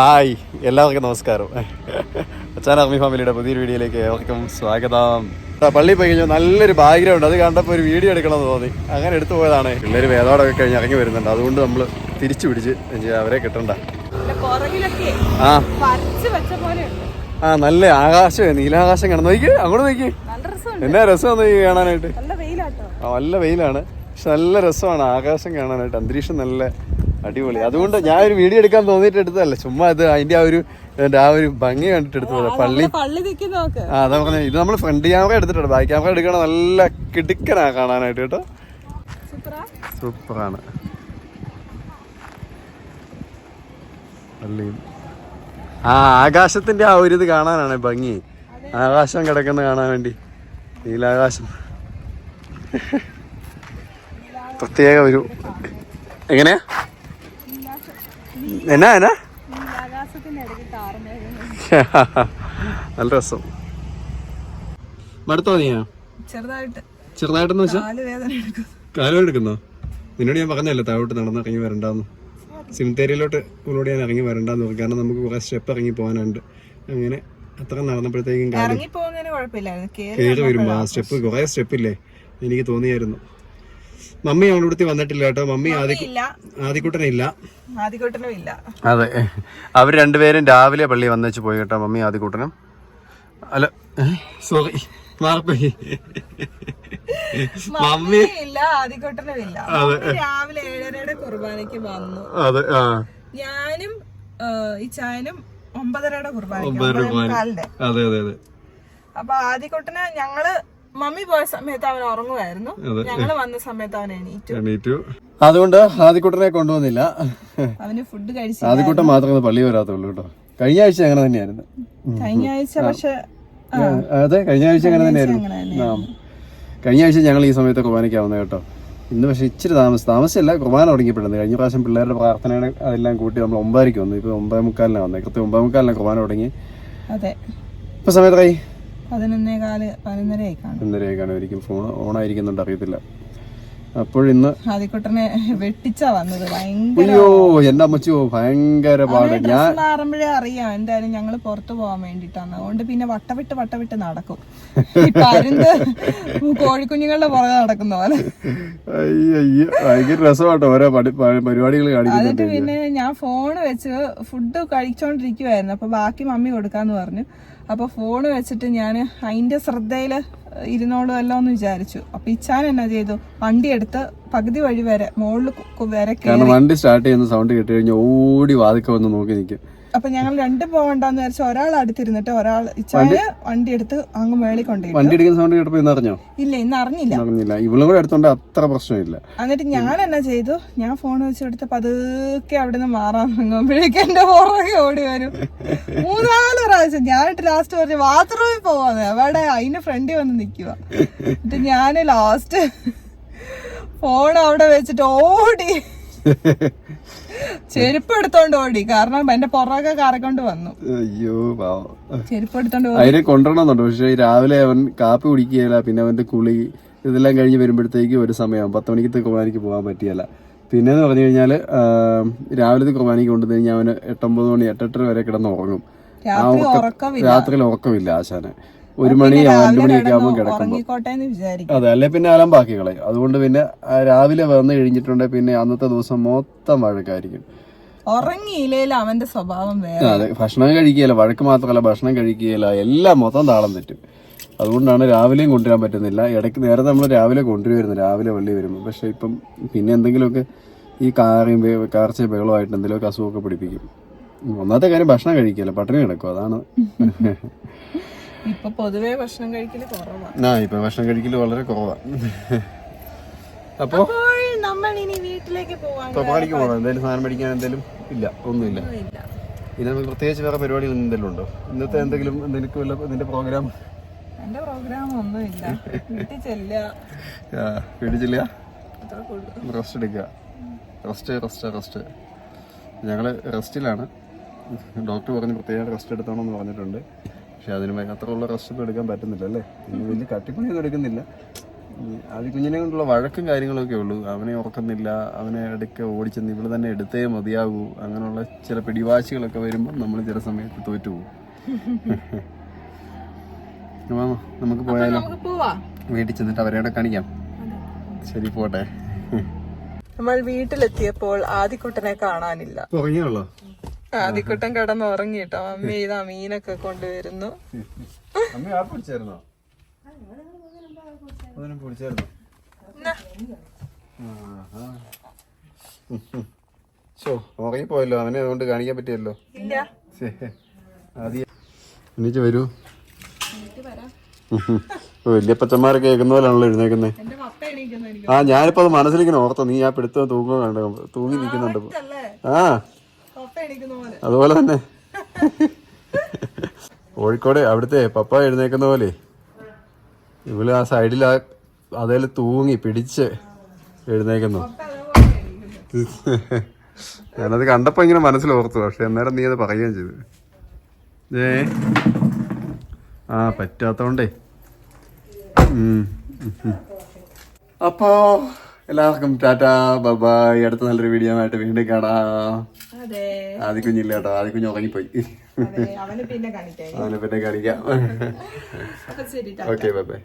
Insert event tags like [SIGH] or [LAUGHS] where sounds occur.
Hi എല്ലാവർക്കും നമസ്കാരം. അച്ഛൻ അർമി ഫാമിലിയുടെ പുതിയൊരു വീഡിയോയിലേക്ക് ഏവർക്കും സ്വാഗതം. പള്ളി പോയി കഴിഞ്ഞാൽ നല്ലൊരു ബാക്ക്ഗ്രൗണ്ട് അത് കണ്ടപ്പോൾ ഒരു വീഡിയോ എടുക്കണമെന്ന് തോന്നി. അങ്ങനെ എടുത്തു പോയതാണ്. പിള്ളേർ വേദോടൊക്കെ കഴിഞ്ഞ് ഇറങ്ങി വരുന്നുണ്ട്. അതുകൊണ്ട് നമ്മൾ തിരിച്ചു പിടിച്ച് അവരെ കിട്ടണ്ട. ആ. ആ നല്ല ആകാശം നീലാകാശം കാണാൻ നോക്കി അങ്ങോട്ട് നോക്കി. എന്നാ രസമാണ് നോക്കി കാണാനായിട്ട്? നല്ല വെയിലാണ്. പക്ഷെ നല്ല രസമാണ് ആകാശം കാണാനായിട്ട്. അന്തരീക്ഷം നല്ല അടിപൊളി. അതുകൊണ്ട് ഞാൻ ഒരു വീഡിയോ എടുക്കാൻ തോന്നിട്ട് എടുത്തതല്ല. ചുമ്മാ ഇത് അതിന്റെ ആ ഒരു ആ ഒരു ഭംഗി കണ്ടിട്ട് എടുത്തത് പള്ളി ആ അതാ പറഞ്ഞ ഇത് നമ്മൾ ഫ്രണ്ട് ക്യാമറ എടുത്തിട്ടുണ്ട്. ബാക്ക് ക്യാമറ എടുക്കണ നല്ല കിടുക്കനാ കാണാനായിട്ട് കേട്ടോ. സൂപ്പറാ? സൂപ്പറാണ്. പള്ളിയും. ആ ആകാശത്തിന്റെ ആ ഒരു ഇത് കാണാനാണ് ഭംഗി. ആകാശം കിടക്കുന്നത് കാണാൻ വേണ്ടി. നീലാകാശം. പ്രത്യേക ഒരു എങ്ങനെയാ? എന്നാ എന്നാ? [LAUGHS] നല്ല രസം. മടുത്തോ നീയാ? ചെറുതായിട്ട്. ചെറുതായിട്ടെന്ന് വെച്ചാൽ കാലുവേദന എടുക്കും കാലം എടുക്കുന്നോ? നിന്നോട് ഞാൻ പറഞ്ഞല്ലോ താഴോട്ട് നടന്ന് ഇറങ്ങി വരണ്ടാന്ന്. സിനിത്തേരിയിലോട്ട് ഉള്ളോട് ഞാൻ ഇറങ്ങി വരണ്ടാന്ന് പറഞ്ഞു. കാരണം നമുക്ക് കുറേ സ്റ്റെപ്പ് ഇറങ്ങി പോകാനുണ്ട്. അങ്ങനെ അത്ര നടന്നപ്പോഴത്തേക്കും കയറി വരുമ്പോ ആ സ്റ്റെപ്പ് കുറെ സ്റ്റെപ്പ് ഇല്ലേ? എനിക്ക് തോന്നിയായിരുന്നു. മമ്മി അവളുടെ അടുത്ത് വന്നിട്ടില്ല കേട്ടോ. മമ്മി ആദിക്കുട്ടനും ഇല്ല. ആദ്യക്കുട്ടനെ ഇല്ല. അതെ. അവർ രണ്ടുപേരും രാവിലെ പള്ളി വന്നേച്ച് പോയി കേട്ടോ മമ്മി ആദ്യക്കൂട്ടനും അല്ല സോറി മാറിപ്പോയി മമ്മി ഇല്ല ആദ്യകൂട്ടനും ഇല്ല. മമ്മി രാവിലെ ഏഴരയുടെ കുർബാനയ്ക്ക് വന്നു. അതെ ആ. ഞാനും ഒമ്പതരയുടെ അതെ അതെ അതെ. അപ്പൊ ആദ്യകൂട്ടന് ഞങ്ങൾ മമ്മി പോയ സമയത്ത് അവൻ ഉറങ്ങുമായിരുന്നു. അതെ. ഞങ്ങൾ വന്ന സമയത്ത് അവൻ എണീറ്റു. അതുകൊണ്ട് ആദ്യക്കുട്ടനെ കൊണ്ടുവന്നില്ല. അവന് ഫുഡ് കഴിച്ചു ആദ്യക്കുട്ടൻ മാത്രമേ പള്ളി വരാത്തുള്ളൂ കേട്ടോ. കഴിഞ്ഞ ആഴ്ച അങ്ങനെ തന്നെയായിരുന്നു. കഴിഞ്ഞ ആഴ്ച പക്ഷെ അതെ കഴിഞ്ഞ ആഴ്ച അങ്ങനെ തന്നെയായിരുന്നു. ആ. കഴിഞ്ഞ ആഴ്ച ഞങ്ങൾ ഈ സമയത്ത് കുർബാനയ്ക്കാവുന്നത് കേട്ടോ. ഇന്ന് പക്ഷേ ഇച്ചിരി താമസം താമസമില്ല കുർബാന തുടങ്ങിയപ്പോഴാണ് കഴിഞ്ഞ പ്രാവശ്യം പിള്ളേരുടെ പ്രാർത്ഥനയുടെ അതെല്ലാം കൂട്ടി നമ്മൾ ഒമ്പതരയ്ക്ക് വന്നു. ഇപ്പോൾ ഒമ്പതേ മുക്കാലിനാണ് വന്നത്. കൃത്യം ഒമ്പതേ മുക്കാലിനാണ് കുർബാന തുടങ്ങി. അതെ. ഇപ്പോൾ സമയത്തായി പതിനൊന്നേ കാൽ പതിനൊന്നരയായി കാണും. ഒന്നരയായി ഫോൺ ഓണായിരിക്കുന്നുണ്ട് അറിയത്തില്ല. അപ്പോഴിന്ന് ആദ്യക്കുട്ടനെ വെട്ടിച്ചാ വന്നത്. അയ്യോ എന്റെ അമ്മച്ചോ ഭയങ്കര പാട്. ഞാൻ മാറുമ്പോഴേ അറിയാം എന്തായാലും ഞങ്ങൾ പുറത്തു പോകാൻ വേണ്ടിട്ടാണ് അതുകൊണ്ട് പിന്നെ വട്ടവിട്ട് വട്ടവിട്ട് നടക്കും. കോഴിക്കുഞ്ഞുങ്ങളുടെ പുറകെ നടക്കുന്ന പോലെ. അയ്യോ ഭയങ്കര രസമാട്ടോ ഓരോ പടി- പരിപാടികൾ എന്നിട്ട് പിന്നെ ഞാൻ ഫോൺ വെച്ച് ഫുഡ് കഴിച്ചോണ്ടിരിക്കുവായിരുന്നു. അപ്പൊ ബാക്കി മമ്മി കൊടുക്കാന്ന് പറഞ്ഞു. അപ്പൊ ഫോൺ വെച്ചിട്ട് ഞാൻ അതിന്റെ ശ്രദ്ധയിൽ ഇരുന്നോളുമല്ലോ എന്ന് വിചാരിച്ചു. അപ്പൊ ഇച്ചാൻ എന്നാ ചെയ്തു? വണ്ടി എടുത്ത് പകുതി വഴി വരെ മുകളിൽ വരെ വണ്ടി സ്റ്റാർട്ട് ചെയ്യുന്ന സൗണ്ട് കേട്ട് കഴിഞ്ഞാൽ ഓടി വാതിക്ക വന്ന് നോക്കി നിൽക്കും അപ്പൊ ഞങ്ങൾ രണ്ടും പോകണ്ടെന്ന് വിചാരിച്ചു ഒരാൾ അടുത്തിരുന്നിട്ട് ഒരാൾ ഇച്ചായ വണ്ടി എടുത്ത് അങ്ങ് മേളിൽ കൊണ്ടുപോയി വണ്ടി എടുക്കുന്ന സൗണ്ട് കേട്ടപ്പോ ഇന്ന് അറിഞ്ഞോ? ഇല്ല ഇന്ന് അറിഞ്ഞില്ല. അറിഞ്ഞില്ല. ഇവളും കൂടെ എടുത്തോണ്ട് അത്ര പ്രശ്നമില്ല. എന്നിട്ട് ഞാൻ എന്നാ ചെയ്തു? ഞാൻ ഫോൺ വെച്ചെടുത്ത് പതുക്കെ അവിടെ നിന്ന് മാറാൻ തുടങ്ങുമ്പോഴേക്ക് എന്റെ പുറകെ ഓടി വരും. മൂന്നാൽ പ്രാവശ്യം ഞാനിട്ട് ലാസ്റ്റ് പറഞ്ഞു ബാത്റൂമിൽ പോവാന്ന്. അവിടെ അതിന്റെ ഫ്രണ്ടി വന്ന് നിക്കുക എന്നിട്ട് ഞാൻ ലാസ്റ്റ് ഫോൺ അവിടെ വെച്ചിട്ട് ഓടി. ചെരുപ്പ് എടുത്തോണ്ട് ഓടി. കാരണം എന്റെ പുറകെ കറക്കൊണ്ട് വന്നു. അയ്യോ ചെരുപ്പ് എടുത്തോണ്ട് അതിനെ കൊണ്ടുവരണമെന്നുണ്ട്. പക്ഷെ രാവിലെ അവൻ കാപ്പി കുടിക്കുകയില്ല പിന്നെ അവന്റെ കുളി ഇതെല്ലാം കഴിഞ്ഞ് വരുമ്പോഴത്തേക്ക് ഒരു സമയം പത്ത് മണിക്ക് കുർബാനയ്ക്ക് പോകാൻ പറ്റിയല്ല. പിന്നെ എന്ന് പറഞ്ഞു കഴിഞ്ഞാൽ രാവിലത്തെ കുർബാനയ്ക്ക് കൊണ്ടുവന്നു കഴിഞ്ഞാൽ അവന് എട്ടൊമ്പത് മണി എട്ടെട്ടര വരെ കിടന്ന് ഉറങ്ങും രാത്രിയിൽ ഉറക്കമില്ല ആശാന്. ഒരു മണി രണ്ടു മണിയൊക്കെ ആകുമ്പോൾ കിടക്കുമ്പോൾ അതെ അല്ലെ പിന്നെ അലമ്പാക്കി കളയും അതുകൊണ്ട് പിന്നെ രാവിലെ വന്ന് കഴിഞ്ഞിട്ടുണ്ടെങ്കിൽ പിന്നെ അന്നത്തെ ദിവസം മൊത്തം വഴക്കായിരിക്കും. ഉറങ്ങിയില്ലേലും അവന്റെ സ്വഭാവം വേറെ. അതെ ഭക്ഷണം കഴിക്കുകയില്ല. വഴക്ക് മാത്രമല്ല ഭക്ഷണം കഴിക്കുകയില്ല. എല്ലാം മൊത്തം താളം തെറ്റും. അതുകൊണ്ടാണ് രാവിലെയും കൊണ്ടുവരാൻ പറ്റുന്നില്ല. ഇടയ്ക്ക് നേരത്തെ നമ്മൾ രാവിലെ കൊണ്ടുവരുമായിരുന്നു. രാവിലെ വള്ളി വരുമ്പോൾ പക്ഷെ ഇപ്പം പിന്നെ എന്തെങ്കിലുമൊക്കെ ഈ കാറിയും കാർച്ച കാർച്ചയും ബഹളമായിട്ട് എന്തെങ്കിലുമൊക്കെ അസുഖമൊക്കെ പിടിപ്പിക്കും. ഒന്നാമത്തെ കാര്യം ഭക്ഷണം കഴിക്കില്ല പട്ടിണി കിടക്കും. അതാണ്. [LAUGHS] ഇപ്പൊ പൊതുവേ ഭക്ഷണം കഴിക്കൽ കുറവാണ് ആ ഇപ്പൊ ഭക്ഷണം കഴിക്കൽ വളരെ കുറവാണ് അപ്പോ? നമ്മൾ ഇനി വീട്ടിലേക്ക് പോവാൻ ഇപ്പൊ പണിക്ക് പോകണം എന്തെങ്കിലും സാധനം മേടിക്കാൻ എന്തെങ്കിലും ഇല്ല ഒന്നുമില്ല. ഇനി നമുക്ക് പ്രത്യേകിച്ച് വേറെ പരിപാടികൾ എന്തെങ്കിലും ഉണ്ടോ? ഇന്നത്തെ എന്തെങ്കിലും നിനക്ക് വല്ല നിന്റെ പ്രോഗ്രാം എന്റെ പ്രോഗ്രാം ഒന്നുമില്ല. വീട്ടിൽ ചെല്ലുക. റെസ്റ്റ് എടുക്കുക. റെസ്റ്റ് റെസ്റ്റ് റെസ്റ്റ് ഞങ്ങൾ റെസ്റ്റിലാണ് ഡോക്ടർ പറഞ്ഞ് പ്രത്യേകം റെസ്റ്റ് എടുത്തോണമെന്ന് പറഞ്ഞിട്ടുണ്ട്. പക്ഷെ അതിന് അത്രയുള്ള റെസ്റ്റ് ഒന്നും എടുക്കാൻ പറ്റുന്നില്ല അല്ലേ? ഇനി വലിയ കട്ടിപ്പണിയൊന്നും എടുക്കുന്നില്ല. ആദ്യ കുഞ്ഞിനെ കൊണ്ടുള്ള വഴക്കും കാര്യങ്ങളൊക്കെ ഉള്ളൂ. അവനെ ഉറക്കുന്നില്ല അവനെ ഇടയ്ക്ക് ഓടിച്ചെന്ന് ഇവൾ തന്നെ എടുത്തേ മതിയാകൂ. അങ്ങനെയുള്ള ചില പിടിവാശികളൊക്കെ വരുമ്പോൾ നമ്മൾ ചില സമയത്ത് തോറ്റു പോകും [LAUGHS] നമുക്ക് പോയാലോ? നമുക്ക് പോവാ. വീട്ടിൽ ചെന്നിട്ട് അവരെ കാണിക്കാം. ശരി പോട്ടെ. നമ്മൾ വീട്ടിലെത്തിയപ്പോൾ ആദിക്കുട്ടനെ കാണാനില്ല. ഉറങ്ങിയുള്ളോ കടന്ന് ഉറങ്ങിട്ടോ അമ്മ ഇതാ മീനൊക്കെ കൊണ്ടുവരുന്നു. ഉറങ്ങിപ്പോയല്ലോ. അവനെ അതുകൊണ്ട് കാണിക്കാൻ പറ്റിയല്ലോ. ഇല്ല. ആദ്യം എണീച്ച് വരൂ. ഓ വല്യപ്പച്ചന്മാരൊക്കെ കേൾക്കുന്ന പോലാണല്ലോ എഴുന്നേക്കുന്നത് ആ ഞാനിപ്പോ അത് മനസ്സിലിങ്ങനെ ഓർത്തോ. നീ ആ പിടുത്തം തൂങ്ങോ കണ്ടോ? തൂങ്ങി നിൽക്കുന്നുണ്ട്. അല്ലേ? ആ. അതുപോലെ തന്നെ. കോഴിക്കോട് അവിടുത്തെ പപ്പ എഴുന്നേക്കുന്ന പോലെ. ഇവൾ ആ സൈഡിൽ ആ അതേൽ തൂങ്ങി പിടിച്ച് എഴുന്നേക്കുന്നു. ഞാനത് കണ്ടപ്പോ ഇങ്ങനെ മനസ്സിൽ ഓർത്തു പക്ഷെ അന്നേരം നീ അത് പറയുകയും ചെയ്തു. ഏ ആ പറ്റാത്തോണ്ടേ. ഉം. എല്ലാവർക്കും ടാറ്റാ ബബായ്. അടുത്ത നല്ലൊരു വീഡിയോ ആയിട്ട് വീണ്ടും കാണാം. ആദ്യ കുഞ്ഞില്ല കേട്ടോ. ആദ്യ കുഞ്ഞ് ഉറങ്ങിപ്പോയി അവന് പിന്നെ കാണിക്കാം. Okay bye